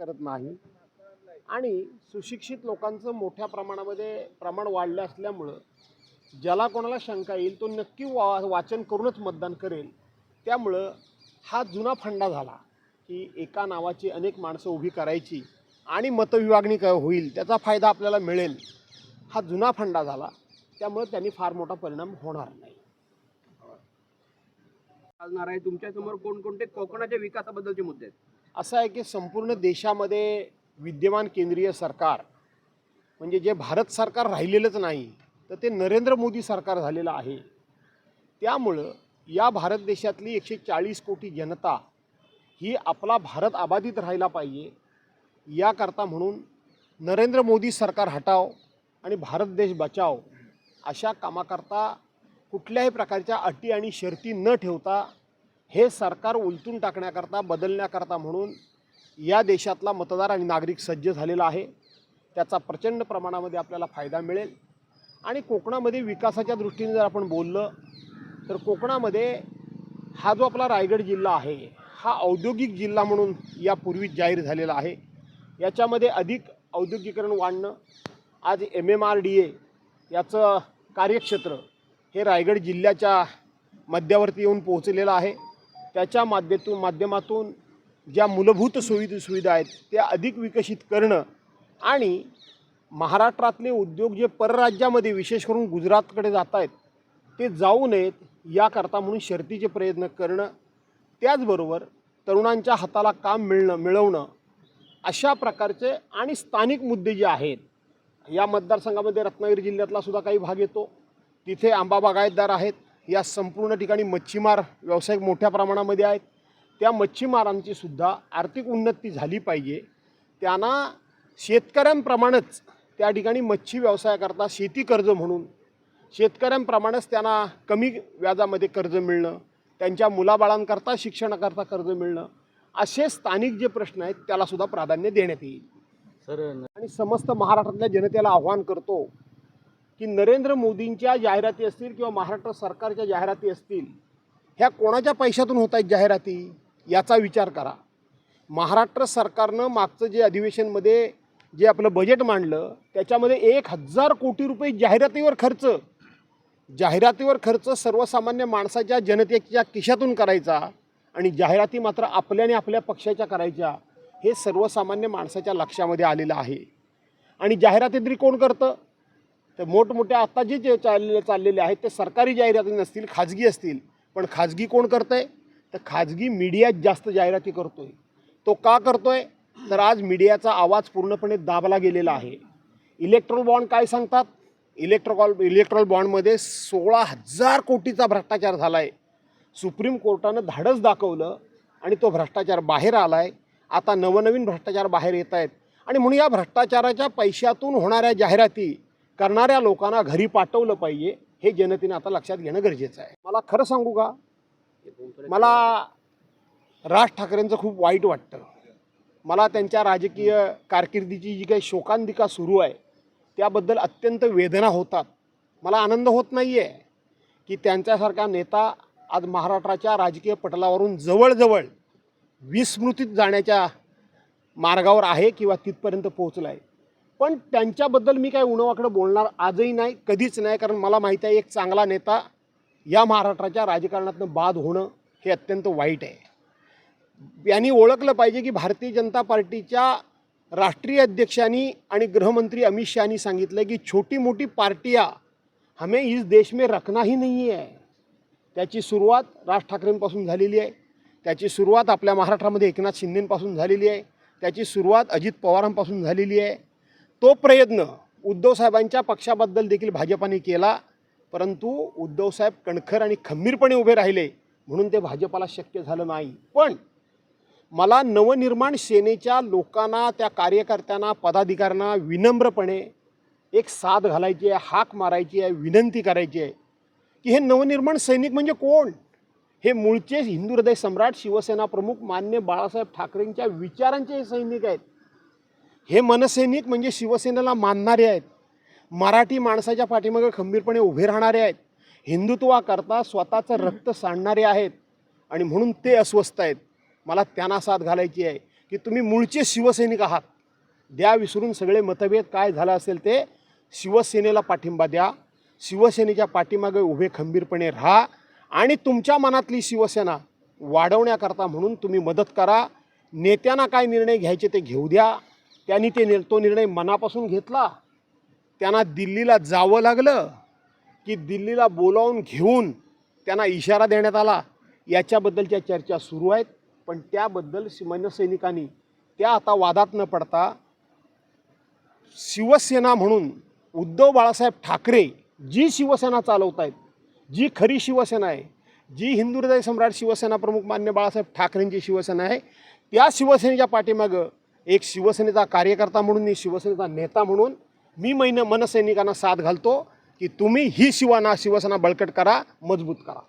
करत नाही. आणि सुशिक्षित लोकांचं मोठ्या प्रमाणामध्ये प्रमाण वाढलं असल्यामुळं ज्याला कोणाला शंका येईल तो नक्की वा वाचन करूनच मतदान करेल. त्यामुळं हा जुना फंडा झाला की एका नावाची अनेक माणसं उभी करायची आणि मतविभागणी क होईल त्याचा फायदा आपल्याला मिळेल. हा जुना फंडा झाला. त्यामुळे त्यांनी फार मोठा परिणाम होणार नाही. चालणार आहे. तुमच्यासमोर कोणकोणते कोकणाच्या विकासाबद्दलचे मुद्दे आहेत? असं आहे की संपूर्ण देशामध्ये विद्यमान केंद्रीय सरकार म्हणजे जे भारत सरकार राहिलेलंच नाही तर ते नरेंद्र मोदी सरकार झालेलं आहे. त्यामुळं या भारत देशातली एकशे चाळीस कोटी जनता ही आपला भारत आबाधित राहायला पाहिजे याकरता म्हणून नरेंद्र मोदी सरकार हटाव आणि भारत देश बचाव अशा कामाकरता कुठल्याही प्रकारच्या अटी आणि शर्ती न ठेवता हे सरकार उलटून टाकण्याकरता बदलण्याकरता म्हणून या देशातला मतदार आणि नागरिक सज्ज झालेला आहे. त्याचा प्रचंड प्रमाणामध्ये आपल्याला फायदा मिळेल. आणि कोकणामध्ये विकासाच्या दृष्टीने जर आपण बोललं तर कोकणामध्ये हा जो आपला रायगड जिल्हा आहे हा औद्योगिक जिल्हा म्हणून यापूर्वीच जाहीर झालेला आहे. याच्यामध्ये अधिक औद्योगिकरण वाढणं आज M M R D A याचं कार्यक्षेत्र हे रायगड जिल्ह्याच्या मध्यावरती येऊन पोहोचलेलं आहे. त्याच्या माध्यमातून माध्यमातून ज्या मूलभूत सोयी सुविधा आहेत त्या अधिक विकसित करणं आणि महाराष्ट्रातले उद्योग जे परराज्यामध्ये विशेष करून गुजरातकडे जात आहेत ते जाऊ नयेत याकरता म्हणून शर्तीचे प्रयत्न करणं त्याचबरोबर तरुणांच्या हाताला काम मिळणं मिळवणं अशा प्रकारचे आणि स्थानिक मुद्दे जे आहेत या मतदारसंघामध्ये रत्नागिरी जिल्ह्यातला सुद्धा काही भाग येतो. तिथे आंबा बागायतदार आहेत. या संपूर्ण ठिकाणी मच्छीमार व्यावसायिक मोठ्या प्रमाणामध्ये आहेत. त्या मच्छीमारांची सुद्धा आर्थिक उन्नती झाली पाहिजे. त्यांना शेतकऱ्यांप्रमाणेच त्या ठिकाणी मच्छी व्यवसायाकरता शेती कर्ज म्हणून शेतकऱ्यांप्रमाणेच त्यांना कमी व्याजामध्ये कर्ज मिळणं त्यांच्या मुलाबाळांकरता शिक्षणाकरता कर्ज मिळणं असे स्थानिक जे प्रश्न आहेत त्यालासुद्धा प्राधान्य देण्यात येईल. सर आणि समस्त महाराष्ट्रातल्या जनतेला आव्हान करतो की नरेंद्र मोदींच्या जाहिराती असतील किंवा महाराष्ट्र सरकारच्या जाहिराती असतील ह्या कोणाच्या पैशातून होत आहेत जाहिराती? याचा विचार करा. महाराष्ट्र सरकारनं मागचं जे अधिवेशनमध्ये जे आपलं बजेट मांडलं त्याच्यामध्ये एक हजार कोटी रुपये जाहिरातीवर खर्च. जाहिरातीवर खर्च सर्वसामान्य माणसाच्या जनतेच्या खिशातून करायचा आणि जाहिराती मात्र आपल्या आणि आपल्या पक्षाच्या करायच्या हे सर्वसामान्य माणसाच्या लक्षामध्ये आलेलं आहे. आणि जाहिराती तरी कोण करतं? तर मोठमोठ्या आत्ता जे जे चाललेले चाललेले आहेत ते सरकारी जाहिराती नसतील खाजगी असतील. पण खाजगी कोण करतं आहे तर खाजगी मीडियात जास्त जाहिराती करतो आहे तो का करतो आहे तर आज मीडियाचा आवाज पूर्णपणे दाबला गेलेला आहे. इलेक्ट्रॉल बॉन्ड काय सांगतात? इलेक्ट्रॉल इलेक्ट्रॉल बॉन्डमध्ये सोळा हजार कोटीचा भ्रष्टाचार झाला आहे सुप्रीम कोर्टानं धाडस दाखवलं आणि तो भ्रष्टाचार बाहेर आला आहे आता नवनवीन भ्रष्टाचार बाहेर येत आहेत आणि म्हणून या भ्रष्टाचाराच्या पैशातून होणाऱ्या जाहिराती करणाऱ्या लोकांना घरी पाठवलं पाहिजे हे जनतेने आता लक्षात घेणं गरजेचं आहे. मला खरं सांगू का? मला राज ठाकरेंचं खूप वाईट वाटतं. मला त्यांच्या राजकीय कारकिर्दीची जी काही शोकांतिका सुरू आहे त्याबद्दल अत्यंत वेदना होतात. मला आनंद होत नाही आहे की त्यांच्यासारखा नेता आज महाराष्ट्राच्या राजकीय पटलावरून जवळजवळ विस्मृतीत जाण्याच्या मार्गावर आहे किंवा तिथपर्यंत पोहोचला आहे पण त्यांच्याबद्दल मी काय उणवाकडं बोलणार आजही नाही कधीच नाही कारण मला माहीत आहे एक चांगला नेता या महाराष्ट्राच्या राजकारणातनं बाद होणं हे अत्यंत वाईट आहे. यांनी ओळखलं पाहिजे की भारतीय जनता पार्टीच्या राष्ट्रीय अध्यक्षांनी आणि गृहमंत्री अमित शहानी सांगितलं की छोटी मोठी पार्टिया हमें इस देश में रखना ही नहीं त्याची सुरुवात राज ठाकरेंपासून झालेली आहे. त्याची सुरुवात आपल्या महाराष्ट्रामध्ये एकनाथ शिंदेंपासून झालेली आहे. त्याची सुरुवात अजित पवारांपासून झालेली आहे. तो प्रयत्न उद्धवसाहेबांच्या पक्षाबद्दल देखील भाजपाने केला परंतु उद्धवसाहेब कणखर आणि खंबीरपणे उभे राहिले म्हणून ते भाजपाला शक्य झालं नाही. पण मला नवनिर्माण सेनेच्या लोकांना त्या कार्यकर्त्यांना पदाधिकाऱ्यांना विनम्रपणे एक साथ घालायची आहे हाक मारायची आहे विनंती करायची आहे की हे नवनिर्माण सैनिक म्हणजे कोण? हे मूळचे हिंदू हृदय सम्राट शिवसेना प्रमुख मान्य बाळासाहेब ठाकरेंच्या विचारांचे हे सैनिक आहेत. हे मनसैनिक म्हणजे शिवसेनेला मानणारे आहेत. मराठी माणसाच्या पाठीमागे खंबीरपणे उभे राहणारे आहेत. हिंदुत्वाकरता स्वतःचं रक्त सांडणारे आहेत आणि म्हणून ते अस्वस्थ आहेत. मला त्यांना साथ घालायची आहे की तुम्ही मूळचे शिवसैनिक आहात. द्या विसरून सगळे मतभेद काय झालं असेल ते शिवसेनेला पाठिंबा द्या. शिवसेनेच्या पाठीमागे उभे खंबीरपणे राहा आणि तुमच्या मनातली शिवसेना वाढवण्याकरता म्हणून तुम्ही मदत करा. नेत्यांना काय निर्णय घ्यायचे ते घेऊ द्या. त्यांनी ते नि तो निर्णय मनापासून घेतला. त्यांना दिल्लीला जावं लागलं की दिल्लीला बोलावून घेऊन त्यांना इशारा देण्यात आला. याच्याबद्दलच्या चर्चा सुरू आहेत पण त्याबद्दल मनसैनिकांनी त्या आता वादात न पडता शिवसेना म्हणून उद्धव बाळासाहेब ठाकरे जी शिवसेना चालवत आहेत जी खरी शिवसेना आहे जी हिंदू हृदय सम्राट शिवसेना प्रमुख मान्य बाळासाहेब ठाकरेंची शिवसेना आहे त्या शिवसेनेच्या पाठीमागं एक शिवसेनेचा कार्यकर्ता म्हणून मी शिवसेनेचा नेता म्हणून मी मैन मनसैनिकांना साथ घालतो की तुम्ही ही शिवाना शिवसेना बळकट करा मजबूत करा.